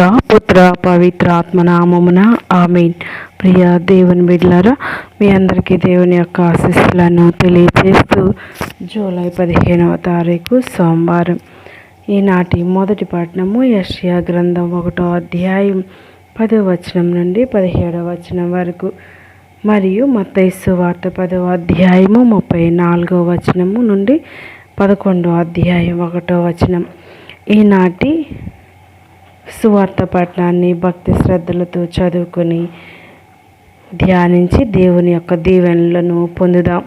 పుత్ర పవిత్ర ఆత్మనామమున ఆమెన్. ప్రియ దేవుని బిడ్లారా మీ అందరికీ దేవుని యొక్క ఆశీస్సులను తెలియజేస్తూ జూలై పదిహేనవ తారీఖు సోమవారం. ఈనాటి మొదటి పట్టణము యష్యా గ్రంథం ఒకటో అధ్యాయం పదో వచనం నుండి పదిహేడవ వచనం వరకు. మరియు మతైసు వార్త పదవ అధ్యాయము ముప్పై నాలుగో వచనము నుండి పదకొండో అధ్యాయం ఒకటో వచనం. ఈనాటి సువార్త పట్టణాన్ని భక్తి శ్రద్ధలతో చదువుకొని ధ్యానించి దేవుని యొక్క దీవెనలను పొందుదాం.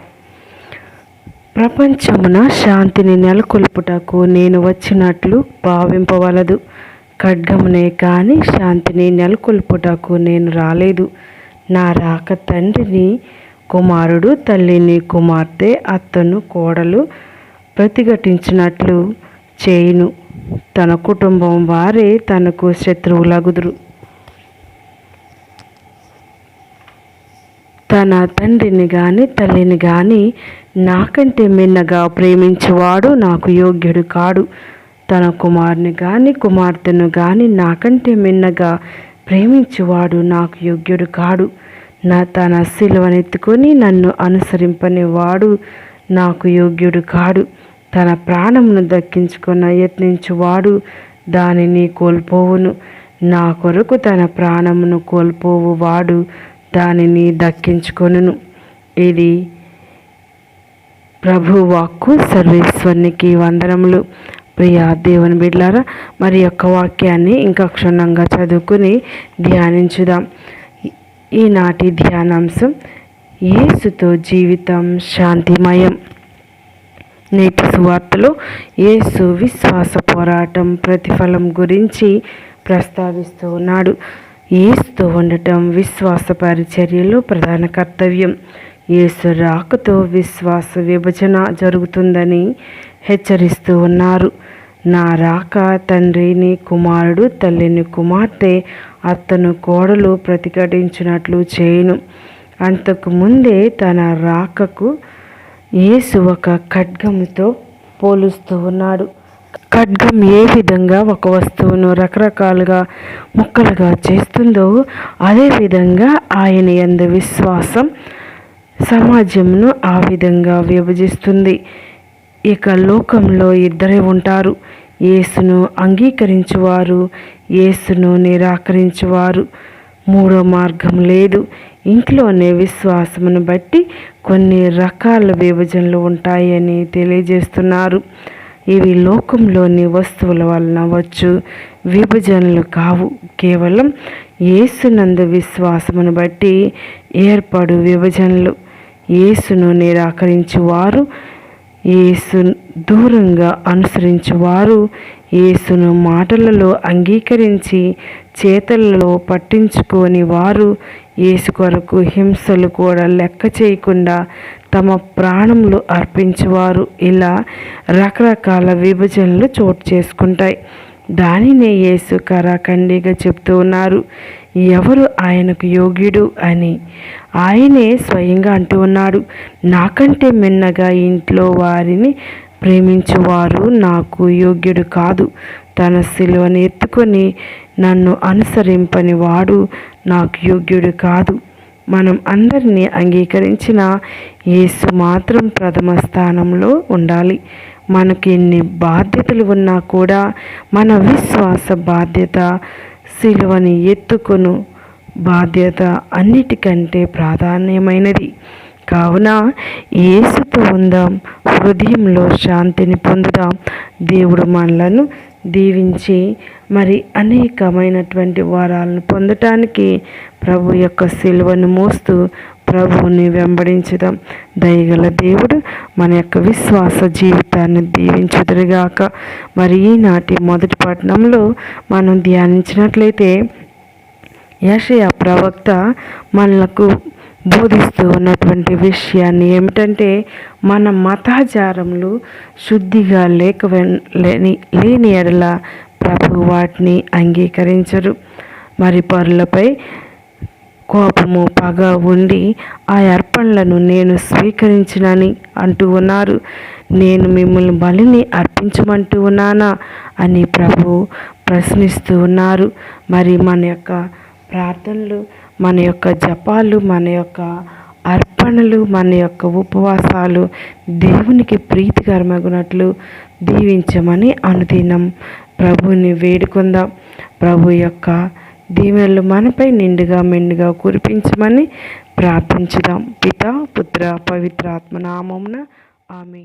ప్రపంచమున శాంతిని నెలకొల్పుటకు నేను వచ్చినట్లు భావింపవలదు. ఖడ్గమునే కానీ శాంతిని నెలకొల్పుటకు నేను రాలేదు. నా రాక తండ్రిని కుమారుడు తల్లిని కుమార్తె అత్తను కోడలు ప్రతిఘటించినట్లు చేయును. తన కుటుంబం వారే తనకు శత్రువులగుదురు. తన తండ్రిని కానీ తల్లిని కానీ నాకంటే మిన్నగా ప్రేమించేవాడు నాకు యోగ్యుడు కాడు. తన కుమారుని కానీ కుమార్తెను కానీ నాకంటే మిన్నగా ప్రేమించువాడు నాకు యోగ్యుడు కాడు. నా తన శిలువనెత్తుకొని నన్ను అనుసరింపనివాడు నాకు యోగ్యుడు కాడు. తన ప్రాణమును దక్కించుకున్న యత్నించువాడు దానిని కోల్పోవును. నా కొరకు తన ప్రాణమును కోల్పోవు వాడు దానిని దక్కించుకొనును. ఇది ప్రభు వాక్కు సర్వేశ్వరునికి వందనములు. ప్రియ దేవుని బిడ్లారా మరి యొక్క వాక్యాన్ని ఇంకా క్షుణ్ణంగా చదువుకుని ధ్యానించుదాం. ఈనాటి ధ్యానాంశం యేసుతో జీవితం శాంతిమయం. నేటి సువార్తలో యేసు విశ్వాస పోరాటం ప్రతిఫలం గురించి ప్రస్తావిస్తూ ఉన్నాడు. ఏసుతో ఉండటం విశ్వాస పరిచర్యలో ప్రధాన కర్తవ్యం. ఏసు రాకతో విశ్వాస విభజన జరుగుతుందని హెచ్చరిస్తూ ఉన్నారు. నా రాక తండ్రిని కుమారుడు తల్లిని కుమార్తె అత్తను కోడలు ప్రతిఘటించినట్లు చేయను. అంతకుముందే తన రాకకు యేసు ఒక ఖడ్గముతో పోలుస్తూ ఉన్నాడు. ఖడ్గం ఏ విధంగా ఒక వస్తువును రకరకాలుగా ముక్కలుగా చేస్తుందో అదేవిధంగా ఆయన ఎందు విశ్వాసం సమాజంను ఆ విధంగా విభజిస్తుంది. ఇక లోకంలో ఇద్దరే ఉంటారు. యేసును అంగీకరించువారు యేసును నిరాకరించువారు. మూడో మార్గం లేదు. ఇంట్లోనే విశ్వాసమును బట్టి కొన్ని రకాల విభజనలు ఉంటాయని తెలియజేస్తున్నారు. ఇవి లోకంలోని వస్తువుల వలన వచ్చు విభజనలు కావు. కేవలం ఏసునందు విశ్వాసమును బట్టి ఏర్పడు విభజనలు. ఏసును నిరాకరించువారు ఏసు దూరంగా అనుసరించువారు ఏసును యేసును మాటలలో అంగీకరించి చేతలలో పట్టించుకోని వారు యేసు కొరకు హింసలు కూడా లెక్క చేయకుండా తమ ప్రాణములు అర్పించేవారు. ఇలా రకరకాల విభజనలు చోటు చేసుకుంటాయి. దానినే యేసు కరాఖండిగా చెప్తూ ఉన్నారు. ఎవరు ఆయనకు యోగ్యుడు అని? ఆయనే స్వయంగా అంటూ ఉన్నాడు. నాకంటే మిన్నగా ఇంట్లో వారిని ప్రేమించువారు నాకు యోగ్యుడు కాదు. తన సిలువను ఎత్తుకొని నన్ను అనుసరింపని వాడు నాకు యోగ్యుడు కాదు. మనం అందరినీ అంగీకరించిన యేసు మాత్రం ప్రథమ స్థానంలో ఉండాలి. మనకి ఎన్ని బాధ్యతలు ఉన్నా కూడా మన విశ్వాస బాధ్యత సిలువని ఎత్తుకొను బాధ్యత అన్నిటికంటే ప్రాధాన్యమైనది. కావున ఏసుతో ఉందాం హృదయంలో శాంతిని పొందుదాం. దేవుడు మనలను దీవించి మరి అనేకమైనటువంటి వరాలను పొందటానికి ప్రభు యొక్క సిలువను మోస్తూ ప్రభువుని వెంబడించుదాం. దయగల దేవుడు మన యొక్క విశ్వాస జీవితాన్ని దీవించుదురుగాక. మరి ఈనాటి మొదటి పట్టణంలో మనం ధ్యానించినట్లయితే యషయ ప్రవక్త మనకు బోధిస్తూ ఉన్నటువంటి విషయాన్ని ఏమిటంటే మన మతాచారములు శుద్ధిగా లేక లేని లేని ఎడల ప్రభు వాటిని అంగీకరించరు. మరి పరులపై కోపము పగ ఉండి ఆ అర్పణలను నేను స్వీకరించినని అంటూ ఉన్నారు. నేను మిమ్మల్ని బలిని అర్పించమంటూ ఉన్నానా అని ప్రభు ప్రశ్నిస్తూ ఉన్నారు. మరి మన యొక్క ప్రార్థనలు మన యొక్క జపాలు మన యొక్క అర్పణలు మన యొక్క ఉపవాసాలు దేవునికి ప్రీతికరమగునట్లు దీవించమని అనుదినం. ప్రభుని వేడుకుందాం. ప్రభు యొక్క దీవెనలు మనపై నిండుగా మెండుగా కురిపించమని ప్రార్థించుదాం. పిత పుత్ర పవిత్రాత్మ నామమున ఆమె